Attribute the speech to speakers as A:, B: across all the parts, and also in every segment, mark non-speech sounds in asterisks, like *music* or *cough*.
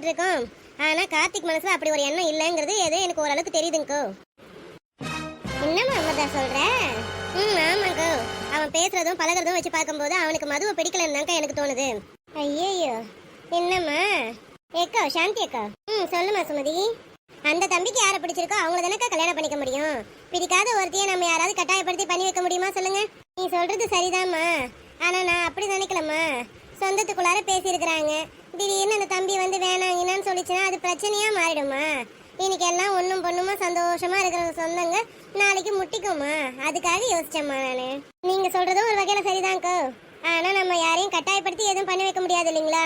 A: நினைச்சிட்டு இருக்கோம் ஆனா கார்த்திக் மனசுல அப்படி ஒரு எண்ணம் இல்லைங்கிறது ஏதோ எனக்கு ஓரளவுக்கு தெரியுதுங்கோ. என்னம்மா அம்மதா சொல்ற? ம் ஆமாங்கோ. அவன் பேசுறதும் பழகுறதும் வச்சு பார்க்கும்போது அவனுக்கு மதுவை பிடிக்கலன்னு எனக்கு தோணுது. ஐயோ என்னம்மா? ஏக்கா சாந்தி அக்கா. ம் சொல்லுமா சுமதி. அந்த தம்பிக்கு யாரை பிடிச்சிருக்கோ அவங்கள தானக்கா கல்யாணம் பண்ணிக்க முடியும். பிடிக்காத ஒருத்தையே நம்ம யாராவது கட்டாயப்படுத்தி பண்ணி வைக்க முடியுமா சொல்லுங்க. நீ சொல்றது சரிதாம்மா. ஆனா நான் அப்படி நினைக்கலம்மா. சொந்தத்துக்குள்ளார பேசியிருக்கிறாங்க. திடீர்னு அந்த தம்பி வந்து வேணாங்கன்னு சொல்லிச்சுன்னா அது பிரச்சனையா மாறிடுமா? இன்னைக்கு எல்லாம் ஒன்றும் பொண்ணுமா சந்தோஷமா இருக்கிற சொந்தங்க நாளைக்கு முட்டிக்குமா? அதுக்காக யோசிச்சேம்மா நான். நீங்க சொல்றதும் ஒரு வகையில சரிதான்க்கோ ஆனா நம்ம யாரையும் கட்டாயப்படுத்தி எதுவும் பண்ணி வைக்க முடியாது இல்லைங்களா?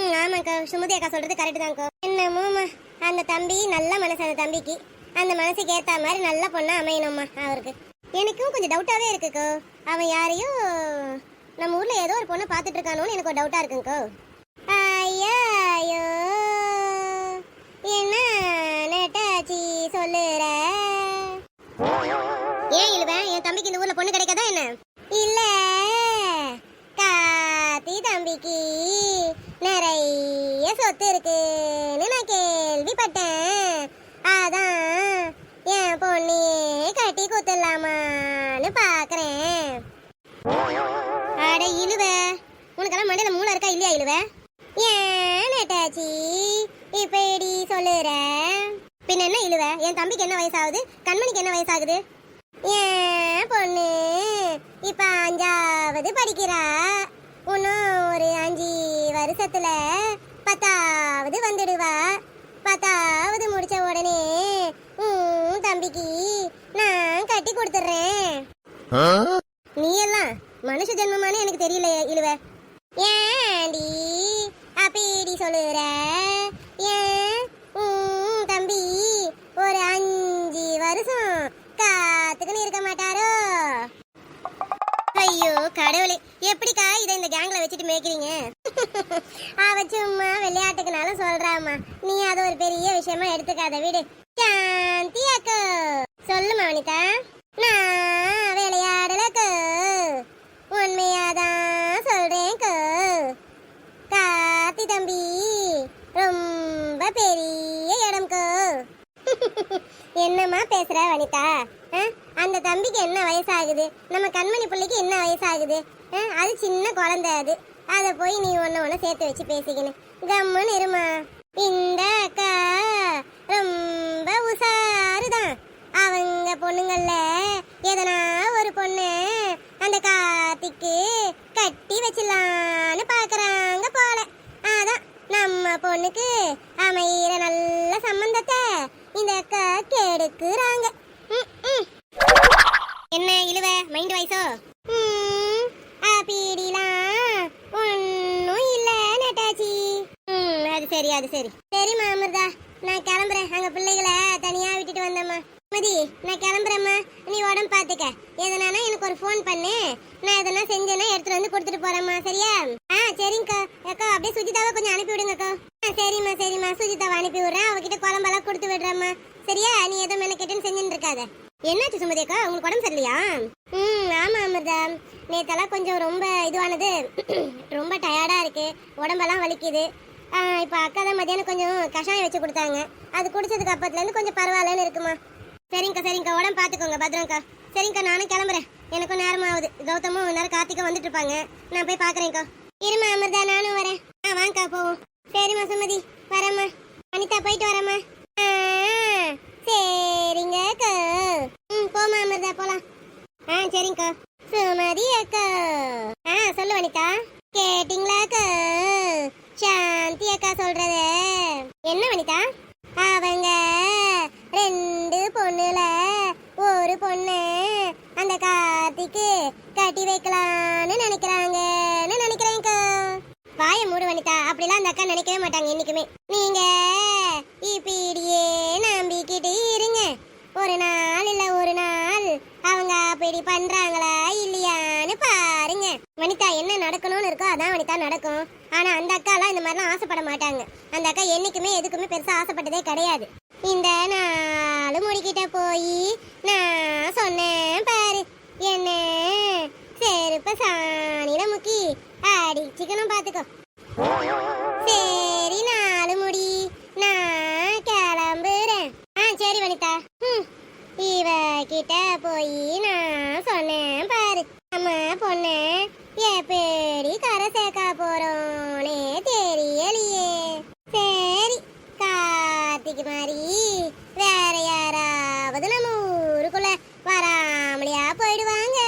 A: ம் ஆமாக்கா சுமதி அக்கா சொல்றது கரெக்டு தான்க்கோ என்னமோம்மா அந்த தம்பி நல்ல மனசு அந்த தம்பிக்கு. அந்த மனசுக்கு ஏத்த மாதிரி நல்ல பொண்ணா அமையணும்மா அவருக்கு. எனக்கும் கொஞ்சம் டவுட்டாவே இருக்குக்கோ அவன் யாரையும் நம்ம ஊர்ல ஏதோ ஒரு பொண்ணை பார்த்துட்டு இருக்கானோன்னு எனக்கு ஒரு டவுட்டா இருக்குங்கோ. ஐயோ என்ன நெட்டாச்சி சொல்லுற? ஏன் இழுவேன் என் தம்பிக்கு இந்த ஊர்ல பொண்ணு கிடைக்காதா என்ன? இல்ல. காத்தி தம்பிக்கு நிறைய சொத்து இருக்குன்னு நான் கேள்விப்பட்டேன். அதான் என் பொண்ணையே கட்டி குத்துலாமான்னு பா இழுவ. உனக்கெல்லாம் மண்டையில மூளை இருக்கா இல்லையா இழுவ? ஏன் நெட்டாச்சி? இப்படி சொல்லுற? பின்ன என்ன இழுவ? என் தம்பிக்கு என்ன வயசாகுது? கண்மணிக்கு என்ன வயசாகுது? ஏன் பொண்ணு இப்ப அஞ்சாவது படிக்கிறா. இன்னும் ஒரு அஞ்சு வருஷத்துல பத்தாவது வந்துடுவா. பத்தாவது முடிச்ச உடனே உன் தம்பிக்கு நான் கட்டி கொடுத்துட்றேன். மனுஷ ஜென்மமானே எனக்கு தெரியல இழுவ. ஏண்டி அப்படி சொல்லுற? ஏன்? தம்பி ஒரு அஞ்சு வருஷம் காத்துக்குன்னு இருக்க மாட்டாரோ? ஐயோ கடவுளே எப்படிக்கா இதை இந்த கேங்ல வச்சுட்டு மேய்க்கிறீங்க? அவ சும்மா விளையாட்டுக்குனாலும் சொல்றாமா நீ அது ஒரு பெரிய விஷயமா எடுத்துக்காத விடு. சாந்தி அக்கா. சொல்லுமா வனிதா நான் விளையாடலக்கு உண்மையாதான் சொல்றேன்க்கு காத்தி தம்பி ரொம்ப பெரிய இடம்க்கு என்னம்மா பேசுற வனிதா? அந்த தம்பிக்கு என்ன வயசாகுது? நம்ம கண்மணி பிள்ளைக்கு என்ன வயசாகுது? அது சின்ன குழந்தை அது. அதை போய் நீ ஒன்று ஒன்று சேர்த்து வச்சு பேசிக்கணும் கம்முன்னு இருமா. இந்த அக்கா ரொம்ப உசாருதான். அவங்க பொண்ணுங்கள்ல எதனா ஒரு பொண்ணு அந்த கார்த்திக்கு கட்டி வச்சிடலான்னு பாக்குறாங்க போல. அதான் நம்ம பொண்ணுக்கு அமையிற நல்ல சம்பந்தத்தை இந்த அக்கா கெடுக்குறாங்க. ம், ம். என்ன இழுவ? மைண்ட் வைஸோ ம், அப்படிலாம் ஒன்றும் இல்லை நட்டாச்சி. ம் அது சரி அது சரி. சரிம்மா அமிர்தா. நான் கிளம்புறேன். அங்கே பிள்ளைகளை தனியாக விட்டுட்டு வந்தேம்மா. மதி நான் கிளம்புறேம்மா. நீ உடம்பு பார்த்துக்க எதனானா எனக்கு ஒரு ஃபோன் பண்ணு. நான் எதனா செஞ்சேன்னா எடுத்துட்டு வந்து கொடுத்துட்டு போறேம்மா. சரியா? ஆ சரிங்கக்கா. அக்கா அப்படியே சுஜிதாவை கொஞ்சம் அனுப்பி விடுங்கக்கா சரிம்மா சரிம்மா. சுஜிதாவை அனுப்பி விடுறேன். அவகிட்ட குழம்பெல்லாம் கொடுத்து விடுறேம்மா. சரியா? நீ எதுவும் மெனக்கெட்டுன்னு செஞ்சுட்டு இருக்காத. என்னாச்சு சுமதி அக்கா? உங்களுக்கு உடம்பு சரியில்லையா? ம் ஆமாம் அமிர்தா. நேத்தெல்லாம் கொஞ்சம் ரொம்ப இதுவானது. ரொம்ப டயர்டாக இருக்குது உடம்பெல்லாம் வலிக்குது. இப்போ அக்கா தான் மதியானம் கொஞ்சம் கஷாயம் வச்சு கொடுத்தாங்க. அது குடிச்சதுக்கு அப்பத்துலேருந்து கொஞ்சம் பரவாயில்லன்னு இருக்குமா. சரிங்கக்கா சரிங்கக்கா. உடம்பு பார்த்துக்கோங்க பத்திரம்க்கா. சரிங்கக்கா நானும் கிளம்புறேன். எனக்கும் நேரம் ஆகுது கௌதமும் நேரம் கார்த்திகா வந்துட்டு இருப்பாங்க. நான் போய் பார்க்குறேன்க்கா இருமா அமிர்தா. நானும் வரேன். ஆ வாங்கக்கா போவோம். சரிம்மா சுமதி. வரேம்மா. அனிதா போயிட்டு வரேம்மா. ஆ, சரிங்கக்கா ம் போமா அமிர்தா போலாம். ஆ சரிங்கக்கா. சுமதி அக்கா. ஆ சொல்லு அனிதா கேட்டிங்களாக்கா சாந்தி அக்கா சொல்றது என்ன வனிதா அவங்க ரெண்டு பொண்ணுல ஒரு பொண்ணு அந்த கார்த்திக்கு கட்டி வைக்கலான்னு நினைக்கிறாங்கன்னு நினைக்கிறேன்க்கா வாய மூடு வனிதா அப்படிலாம் அந்த அக்கா நினைக்கவே மாட்டாங்க என்னைக்குமே நீங்க இப்படியே நம்பிக்கிட்டு இருங்க. ஒரு நாள் இல்ல ஒரு நாள். அவங்க அப்படி பண்றாங்களா இல்லையான்னு பாருங்க. வனிதா என்ன நடக்கணும்னு இருக்கோ அதான் வனிதா நடக்கும். ஆனா அந்த அக்காலாம் இந்த மாதிரிலாம் ஆசைப்பட மாட்டாங்க. அந்த அக்கா என்னைக்குமே எதுக்குமே பெருசா ஆசைப்பட்டதே கிடையாது. இந்த நாள் முடிக்கிட்ட போய் நான் சொன்னேன் பாரு. என்ன? செருப்ப சாணியில முக்கி அடிச்சுக்கணும் பார்த்து சரி நாலு முடி எப்படி கரை சேர்க்க போறோம்னே தெரியலையே சரி கார்த்திக் மாதிரி வேற யாராவது நம்ம ஊருக்குள்ள வராமலையா போயிடுவாங்க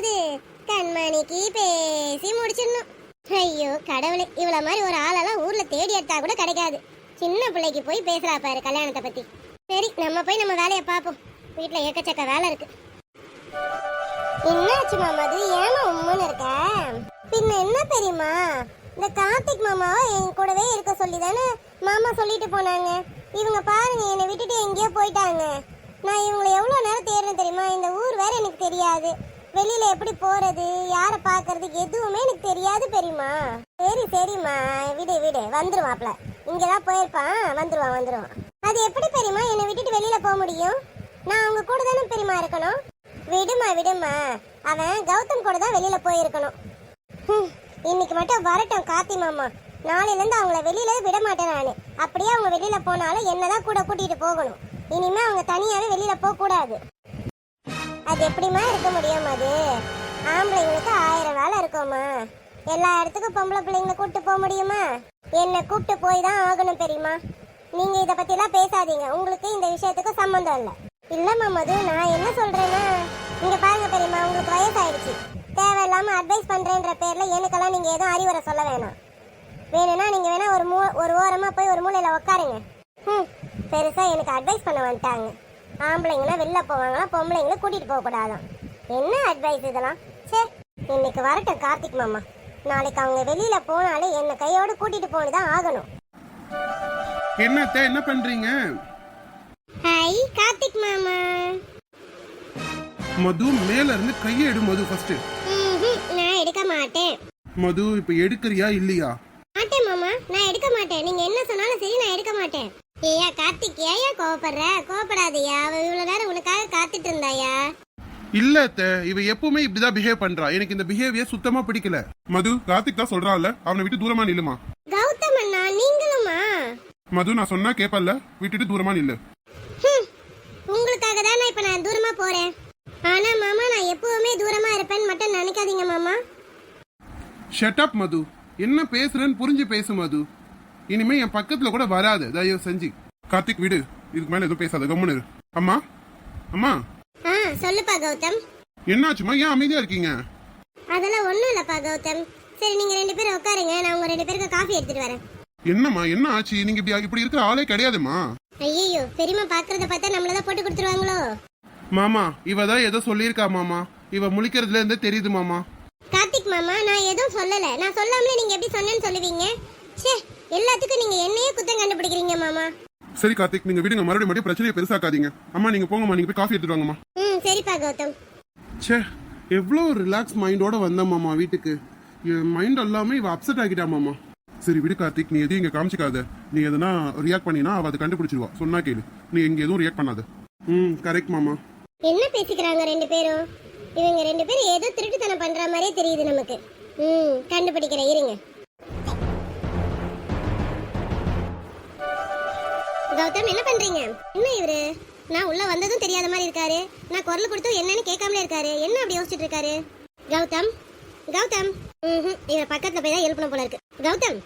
A: எப்படியாவது கண்மணிக்கு பேசி முடிச்சிடணும். ஐயோ கடவுளே இவ்வளோ மாதிரி ஒரு ஆளெல்லாம் ஊர்ல தேடி எடுத்தா கூட கிடைக்காது. சின்ன பிள்ளைக்கு போய் பேசுறா பாரு கல்யாணத்தை பத்தி. சரி நம்ம போய் நம்ம வேலையை பார்ப்போம். வீட்டில் ஏக்கச்சக்க வேலை இருக்கு. என்னாச்சு மாமா அது ஏமா உம்முன்னு இருக்க? பின்ன என்ன தெரியுமா இந்த கார்த்திக் மாமாவை என் கூடவே இருக்க சொல்லி தானே மாமா சொல்லிட்டு போனாங்க. இவங்க பாருங்க என்னை விட்டுட்டு எங்கேயோ போயிட்டாங்க. நான் இவங்களை எவ்வளோ நேரம் தேடுறேன் தெரியுமா? இந்த ஊர் வேற எனக்கு தெரியாது. வெளியில எப்படி போறது? யாரை பார்க்கறது? எதுவுமே எனக்கு தெரியாது பெரியமா சரி சரிம்மா. விடு விடு. வந்துருவாப்ல. இங்கதான் போயிருப்பான். வந்துருவான் வந்துருவான். அது எப்படி பெரியமா என்னை விட்டுட்டு வெளியில போக முடியும்? நான் அவங்க கூட தானே பெரியமா இருக்கணும்? விடுமா விடுமா அவன் கௌதம் கூட தான் வெளியில போயிருக்கணும். இன்னைக்கு மட்டும் வரட்டும் கார்த்தி மாமா. நாளையில இருந்து அவங்கள வெளியில விட மாட்டேன் நானு. அப்படியே அவங்க வெளியில போனாலும் என்னதான் கூட கூட்டிட்டு போகணும். இனிமே அவங்க தனியாவே வெளியில போக கூடாது அது எப்படிமா இருக்க முடியும் அது? ஆம்பளைங்களுக்கு ஆயிரம் வேலை இருக்குமா எல்லா இடத்துக்கும் பொம்பளை பிள்ளைங்களை கூப்பிட்டு போக முடியுமா? என்னை கூப்பிட்டு போய் தான் ஆகணும் தெரியுமா நீங்க இதை பத்திலாம் பேசாதீங்க. உங்களுக்கு இந்த விஷயத்துக்கு சம்மந்தம் இல்லை. இல்லம்மா மது நான் என்ன சொல்றேன்னா இங்க பாருங்க தெரியுமா உங்களுக்கு வயசாயிடுச்சு. தேவையில்லாம அட்வைஸ் பண்றேன்ற பேர்ல எனக்கெல்லாம் நீங்க எதுவும் அறிவுரை சொல்ல வேணாம். வேணும்னா நீங்க வேணா ஒரு மூ ஒரு ஓரமா போய் ஒரு மூலையில உட்காருங்க ம் பெருசா எனக்கு அட்வைஸ் பண்ண வந்துட்டாங்க. ஆம்பளைங்கன்னா வெளில போவாங்களா பொம்பளைங்களை கூட்டிட்டு போக கூடாதாம் என்ன அட்வைஸ் இதெல்லாம்? சே இன்னைக்கு வரட்டும் கார்த்திக் மாமா. நாளைக்கு அவங்க வெளியில போனாலே என்ன கையோட கூட்டிட்டு போனதான் ஆகணும்.
B: என்னத்த என்ன பண்றீங்க?
A: ஹாய் கார்த்திக் மாமா.
B: மது மேல இருந்து கையை எடு மது ஃபர்ஸ்ட்
A: நான் எடுக்க மாட்டேன்.
B: மது இப்ப எடுக்கறியா இல்லையா?
A: மாட்டேன் மாமா நான் எடுக்க மாட்டேன். நீங்க என்ன சொன்னாலும் சரி நான் எடுக்க மாட்டேன். ஏயா கார்த்திக் ஏயா கோவப்படுற? கோவப்படாதயா அவ இவ்வளவு நேரம் உனக்காக காத்துட்டு இருந்தாயா?
B: இல்ல அத்த இவ எப்பவுமே இப்படிதான் பிஹேவ் பண்றா. எனக்கு இந்த பிஹேவியர் சுத்தமா பிடிக்கல. மது கார்த்திக் தான் சொல்றான்ல அவனை விட்டு தூரமா நில்லுமா?
A: கௌதம் அண்ணா நீங்களுமா?
B: மது நான் சொன்னா கேப்பல்ல விட்டுட்டு தூரமா நில்லு.
A: ஹம், உங்களுக்காக தான் இப்ப நான் தூரமா போறேன். ஆனா மாமா நான் எப்பவுமே தூரமா இருப்பேன்னு மட்டும் நினைக்காதீங்க மாமா.
B: Shut up Madhu. என்ன பேசுறேன்னு புரிஞ்சு பேசு மது. இனிமே என் பக்கத்துல கூட வராது. தயவு செஞ்சு. கார்த்திக் விடு. இதுக்கு மேல எதுவும் பேசாத. கம்முன்னு இரு. அம்மா. அம்மா.
A: ஆ சொல்லுப்பா கௌதம்.
B: என்னாச்சுமா ஏன் அமைதியா இருக்கீங்க?
A: அதெல்லாம் ஒண்ணும் இல்லப்பா கௌதம். சரி நீங்க ரெண்டு பேரும் உட்காருங்க. நான் உங்க ரெண்டு பேருக்கு காஃபி எடுத்துட்டு வரேன்.
B: என்னம்மா? என்ன ஆச்சு? நீங்க இப்படி இப்படி இருக்கிற ஆளே கிடையாதுமா
A: ஐயோ பெரியம்மா பாக்குறத பார்த்தா நம்மளதான் போட்டு கொடுத்துருவாங்களோ?
B: மாமா இவ தான் ஏதோ சொல்லியிருக்கா மாமா. இவ முழிக்கிறதுல இருந்தே தெரியுது மாமா.
A: கார்த்திக் மாமா நான் எதுவும் சொல்லல. நான் சொல்லாமலே நீங்க எப்படி சொன்னேன்னு சொல்லுவீங்க? ச்சே எல்லாத்துக்கும் நீங்க என்னையே குத்தம் கண்டுபிடிக்கிறீங்க மாமா.
B: சரி கார்த்திக் நீங்க விடுங்க. மறுபடியும் மறுபடியும் பிரச்சனையை பெருசாக்காதீங்க. அம்மா நீங்க போங்கம்மா. நீங்க போய் காஃபி எடுத்துட்டு வாங்கம்மா.
A: ம் சரிப்பா கௌதம்.
B: ச்சே எவ்வளோ ரிலாக்ஸ் மைண்டோட வந்த மாமா வீட்டுக்கு. என் மைண்ட் எல்லாமே இவ அப்செட் ஆகிட்டா மாமா. சரி விடு கார்த்திக். நீ எதையும் இங்க காமிச்சிக்காத. நீ எதனா ரியாக்ட் பண்ணினா அவ அதை கண்டுபிடிச்சிருவா. சொன்னா கேளு. நீ இங்க எதுவும் ரியாக்ட் பண்ணாத. ம் கரெக்ட் மாமா.
A: என்ன பேசிக்கிறாங்க ரெண்டு பேரும்? இவங்க ரெண்டு பேரும் ஏதோ திருட்டுத்தனம் பண்ற மாதிரியே தெரியுது நமக்கு. ம் கண்டுபிடிக்கிறேன் இருங்க. கௌதம் என்ன பண்றீங்க? என்ன இவரு? நான் உள்ள வந்ததும் தெரியாத மாதிரி இருக்காரு. நான் குரல் கொடுத்தும் என்னன்னு கேட்காமலே இருக்காரு. என்ன அப்படி யோசிச்சுட்டு இருக்காரு? கௌதம் கௌதம். ம்ஹும், இவர் பக்கத்துல போய் தான் எழுப்பணும் போல இருக்கு. கௌதம்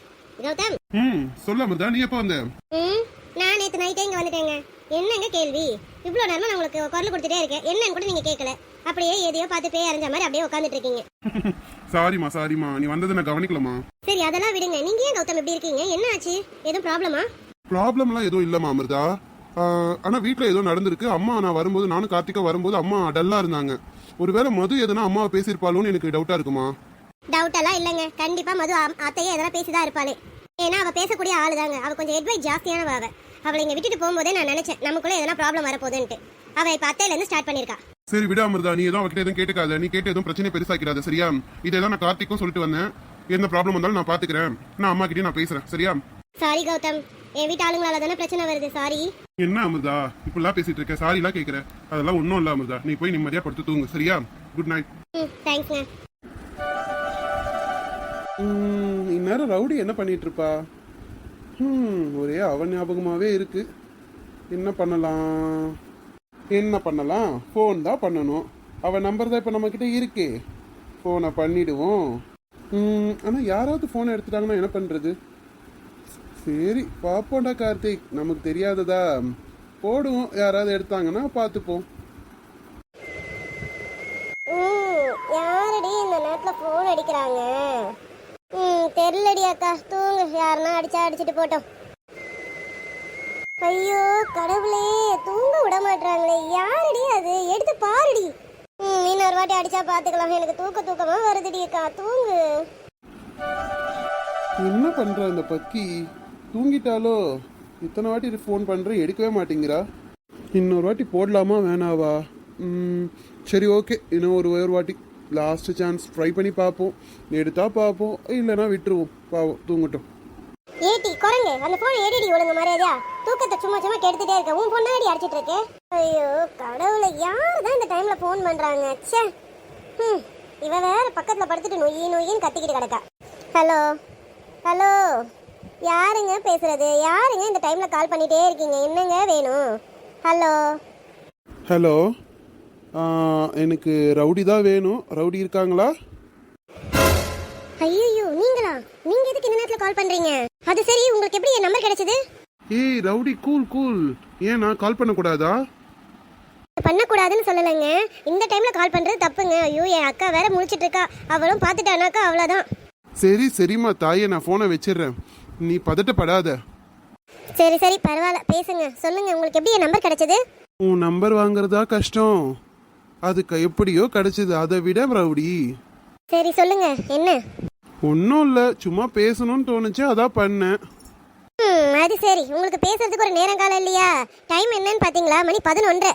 A: கௌதம்.
B: ம் சொல்ல அமிர்தா நீ எப்போ வந்த?
A: ம் நான் நேத்து நைட்டே இங்க வந்துட்டேங்க. என்னங்க கேள்வி? இவ்வளவு நேரமா நான் உங்களுக்கு குரல் கொடுத்துட்டே இருக்கேன். என்னன்னு கூட நீங்க கேட்கல. அப்படியே எதையோ பார்த்து பேய் அரைஞ்ச மாதிரி அப்படியே உட்காந்துட்டு இருக்கீங்க. *laughs*
B: சாரிம்மா சாரிம்மா. நீ வந்ததை நான் கவனிக்கலமா
A: சரி அதெல்லாம் விடுங்க. நீங்க ஏன் கௌதம் இப்படி இருக்கீங்க? என்ன ஆச்சு? எதுவும் ப்ராப்ளமா
B: ப்ராப்ளம்லாம் எதுவும் இல்லைம்மா அமிர்தா ஆஹ், ஆனா வீட்ல ஏதோ நடந்திருக்கு. அம்மா நான் வரும்போது நானும் கார்த்திகா வரும்போது அம்மா டல்லா இருந்தாங்க. ஒருவேளை மது எதனா அம்மாவை பேசியிருப்பாளோன்னு எனக்கு டவுட்டா இருக்குமா?
A: டவுட் எல்லாம் இல்லைங்க. கண்டிப்பா மது அத்தையே எதனா பேசிதான் இருப்பாளே. ஏன்னா அவ பேசக்கூடிய ஆளு தாங்க அவ கொஞ்சம் அட்வைஸ் ஜாஸ்தியானவ அவ. அவளை இங்க விட்டுட்டு போகும்போதே நான் நினைச்சேன் நமக்குள்ள எதனா ப்ராப்ளம் வரப்போகுதுன்ட்டு. அவ இப்ப அத்தையில இருந்து ஸ்டார்ட் பண்ணிருக்கா
B: சரி விடு அமிர்தா. நீ எதுவும் அவகிட்ட எதுவும் கேட்டுக்காத. நீ கேட்டு எதுவும் பிரச்சனை பெருசாக்கிறாத சரியா? இதெல்லாம் நான் கார்த்திக்கும் சொல்லிட்டு வந்தேன். என்ன ப்ராப்ளம் வந்தாலும் நான் பாத்துக்கிறேன். நான் அம்மா கிட்டயும் நான் பேசுறேன் சரியா?
A: சாரி கௌதம். என் வீட்டு ஆளுங்களால தானே பிரச்சனை வருது சாரி
B: என்ன அமிர்தா இப்படிலாம் பேசிட்டு இருக்க? சாரி எல்லாம் கேக்குற. அதெல்லாம் ஒன்றும் இல்ல அமிர்தா நீ போய் நிம்மதியா படுத்து தூங்கு சரியா? குட் நைட்
A: தேங்க்ஸ்ங்க
B: இந்நேரம் ரவுடி என்ன பண்ணிட்டு இருப்பா? ம் ஒரே அவன் ஞாபகமாவே இருக்கு. என்ன பண்ணலாம்? என்ன பண்ணலாம்? ஃபோன் தான் பண்ணணும். அவன் நம்பர் தான் இப்போ நம்மக்கிட்ட இருக்கே. ஃபோனை பண்ணிடுவோம். ம், ஆனா யாராவது ஃபோனை எடுத்துட்டாங்கன்னா என்ன பண்றது? சரி பாப்போம்டா கார்த்திக். நமக்கு தெரியாததா? போடுவோம். யாராவது எடுத்தாங்கன்னா பார்த்துப்போம்
A: யாரடி இந்த நேரத்தில் ஃபோன் அடிக்கிறாங்க? ம் தெரிலடி அக்கா. தூங்கு. யாருன்னா அடிச்சா அடிச்சிட்டு போட்டோம். ஐயோ கடவுளே. தூங்க விட மாட்டாங்களே யாரடி அது? எடுத்து பாருடி. ம் இன்னொரு வாட்டி அடிச்சா பார்த்துக்கலாம் எனக்கு தூக்க தூக்கமா வருதுடி அக்கா. தூங்கு.
B: என்ன பண்ற அந்த பக்கி? தூங்கிட்டாலோ? இத்தனை வாட்டி ஃபோன் பண்ணுறேன் எடுக்கவே மாட்டேங்கிறா. இன்னொரு வாட்டி போடலாமா வேணாவா? ம், சரி ஓகே இன்னும் ஒரு ஒரு வாட்டி. லாஸ்ட் சான்ஸ் ட்ரை பண்ணி பார்ப்போம். எடுத்தா பார்ப்போம். இல்லைன்னா விட்டுருவோம். பாவம் தூங்கட்டும்.
A: ஏடி குரங்கு. அந்த போன் ஏடிடி ஒழுங்கு மரியாதையா? தூக்கத்தை சும்மா சும்மா கெடுத்துட்டே இருக்க. உன் பொண்ணாடி அடிச்சிட்டு இருக்கேன் ஐயோ கடவுளை யார் தான் இந்த டைம்ல ஃபோன் பண்றாங்க? ச்சே. ம் இவ வேற பக்கத்துல படுத்துட்டு நொய்யி நொய்யின்னு கத்திக்கிட்டு கிடக்கா. ஹலோ ஹலோ யாருங்க பேசுறது? யாருங்க இந்த டைம்ல கால் பண்ணிட்டே இருக்கீங்க? என்னங்க வேணும்? ஹலோ
B: ஹலோ எனக்கு ரவுடி தான் வேணும். ரவுடி இருக்காங்களா?
A: ஐயோ நீங்களா? நீங்க எதுக்கு இந்த நேரத்துல கால் பண்றீங்க? அது சரி உங்களுக்கு எப்படி என் நம்பர் கிடைச்சது?
B: ஏய் ரவுடி கூல் கூல் ஏன் நான் கால் பண்ணக்கூடாதா?
A: பண்ணக்கூடாதுன்னு சொல்லலைங்க. இந்த டைம்ல கால் பண்றது தப்புங்க. ஐயோ என் அக்கா வேற முழிச்சிட்டு இருக்கா. அவளும் பார்த்துட்டானாக்கா அவ்வளோதான்
B: சரி சரிம்மா தாயே நான் ஃபோனை வச்சிடுறேன். நீ பதட்டப்படாத.
A: சரி சரி பரவாயில்ல. பேசுங்க. சொல்லுங்க உங்களுக்கு எப்படி என் நம்பர் கிடைச்சது?
B: உன் நம்பர் வாங்குறதா கஷ்டம். அதுக்கு எப்படியோ கிடைச்சது. அதை விட ரவுடி.
A: சரி சொல்லுங்க. என்ன?
B: ஒன்றும் இல்லை. சும்மா பேசணும்னு தோணுச்சு. அதான் பண்ணேன்.
A: ம் அது சரி. உங்களுக்கு பேசுறதுக்கு ஒரு நேரம் காலம் இல்லையா? டைம் என்னன்னு பாத்தீங்களா? மணி பதினொன்று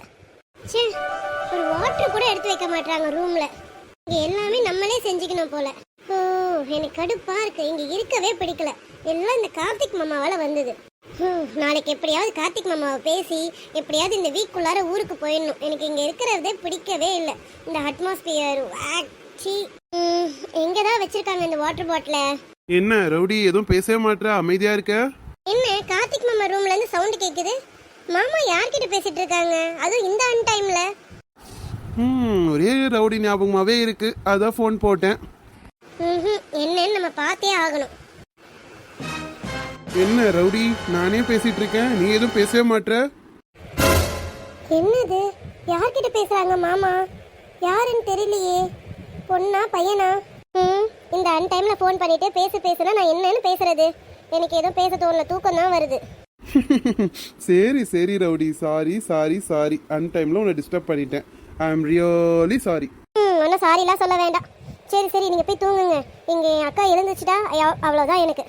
A: ச்சே ஒரு வாட்டர் கூட எடுத்து வைக்க மாட்டாங்க ரூம்ல இங்க எல்லாமே நம்மளே செஞ்சுக்கணும் போல. ஓ எனக்கு கடுப்பா இருக்கு. இங்க இருக்கவே பிடிக்கல. எல்லாம் இந்த கார்த்திக் மாமாவால வந்தது? நாளைக்கு எப்படியாவது கார்த்திக் மாமாவை பேசி எப்படியாவது இந்த வீக்குள்ளார ஊருக்கு போயிடணும். எனக்கு இங்க இருக்கிறதே பிடிக்கவே இல்லை. இந்த அட்மாஸ்பியர் ஆக்சி எங்க தான் வச்சிருக்காங்க இந்த வாட்டர் பாட்டிலை
B: என்ன ரவுடி எதுவும் பேசவே மாட்ற? அமைதியா இருக்க?
A: என்ன கார்த்திக் மாமா ரூம்ல இருந்து சவுண்ட் கேக்குது? மாமா யார்கிட்ட பேசிட்டு இருக்காங்க? அதுவும் இந்த அன் டைம்ல
B: ம் ஒரே ரவுடி ஞாபகமாவே இருக்கு. அதான் ஃபோன் போட்டேன்.
A: என்னன்னு நம்ம பார்த்தே ஆகணும்.
B: என்ன ரவுடி நானே பேசிட்டு இருக்கேன் நீ எதுவும் பேசவே மாட்ற?
A: என்னது? யார்கிட்ட பேசுறாங்க மாமா? யாருன்னு தெரியலையே. பொண்ணா பையனா? ம். இந்த அன் டைம்ல ஃபோன் பண்ணிட்டு பேசு பேசுனா நான் என்னன்னு பேசுறது. எனக்கு எதுவும் பேச தோணல தூக்கம் தான் வருது. *laughs*
B: சரி சரி ரவுடி. சாரி சாரி சாரி அன் டைம்ல உன்னை டிஸ்டர்ப் பண்ணிட்டேன். ஐ எம் ரியலி சாரி
A: ஒன்றும் சாரிலாம் சொல்ல வேண்டாம். சரி சரி நீங்க போய் தூங்குங்க. இங்க என் அக்கா எழுந்துச்சுட்டா ஐயோ, அவ்வளவுதான் எனக்கு.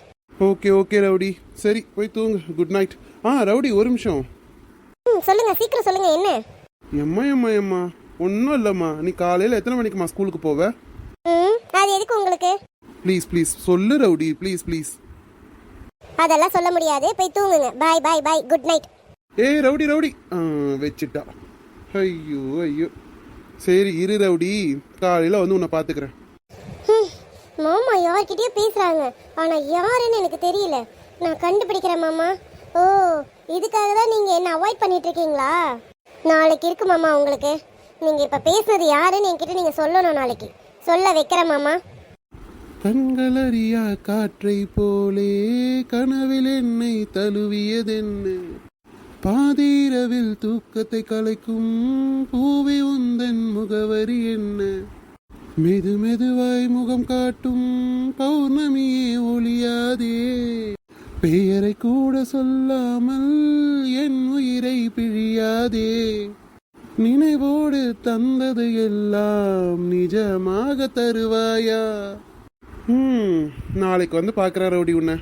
B: Okay okay rowdy. சரி போய் தூங்கு. குட் நைட் ஆ ரவுடி ஒரு நிமிஷம்.
A: ம் சொல்லுங்க சீக்கிரம் சொல்லுங்க என்ன?
B: எம்மா எம்மா எம்மா. ஒன்றும் இல்லைம்மா. நீ காலையில் எத்தனை மணிக்குமா ஸ்கூலுக்கு போவ?
A: ம் அது எதுக்கு உங்களுக்கு?
B: ப்ளீஸ் ப்ளீஸ் சொல்லு ரவுடி. ப்ளீஸ் ப்ளீஸ்
A: அதெல்லாம் சொல்ல முடியாது. போய் தூங்குங்க. Bye bye bye good night
B: ஏய் ரவுடி ரவுடி. ஆ, வச்சிட்டா. ஐயோ ஐயோ. சரி இரு ரவுடி. காலையில் வந்து உன்னை பார்த்துக்கிறேன்
A: யார்கிட்டயோ பேசுகிறாங்க ஆனால் யாருன்னு எனக்கு தெரியல. நான் கண்டுபிடிக்கிறேன் மாமா. ஓ இதுக்காக தான் நீங்கள் என்ன அவாய்ட் பண்ணிட்டு இருக்கீங்களா? நாளைக்கு இருக்கு மாமா உங்களுக்கு. நீங்கள் இப்போ பேசுனது யாருன்னு என்கிட்ட நீங்கள் சொல்லணும் நாளைக்கு. சொல்ல வைக்கிறேன் மாமா.
B: கண்களறியா காற்றை போலே கனவில் என்னை தழுவியதென்ன பாதீரவில் தூக்கத்தை கலைக்கும் பூவி உந்தன் முகவரி என்ன? மெது மெதுவாய் முகம் காட்டும் பௌர்ணமியே ஒளியாதே பெயரை கூட சொல்லாமல் என் உயிரை பிழியாதே. நினைவோடு தந்தது எல்லாம் நிஜமாக தருவாயா? ம் நாளைக்கு வந்து பார்க்குறேன் ரவுடி உன்னை.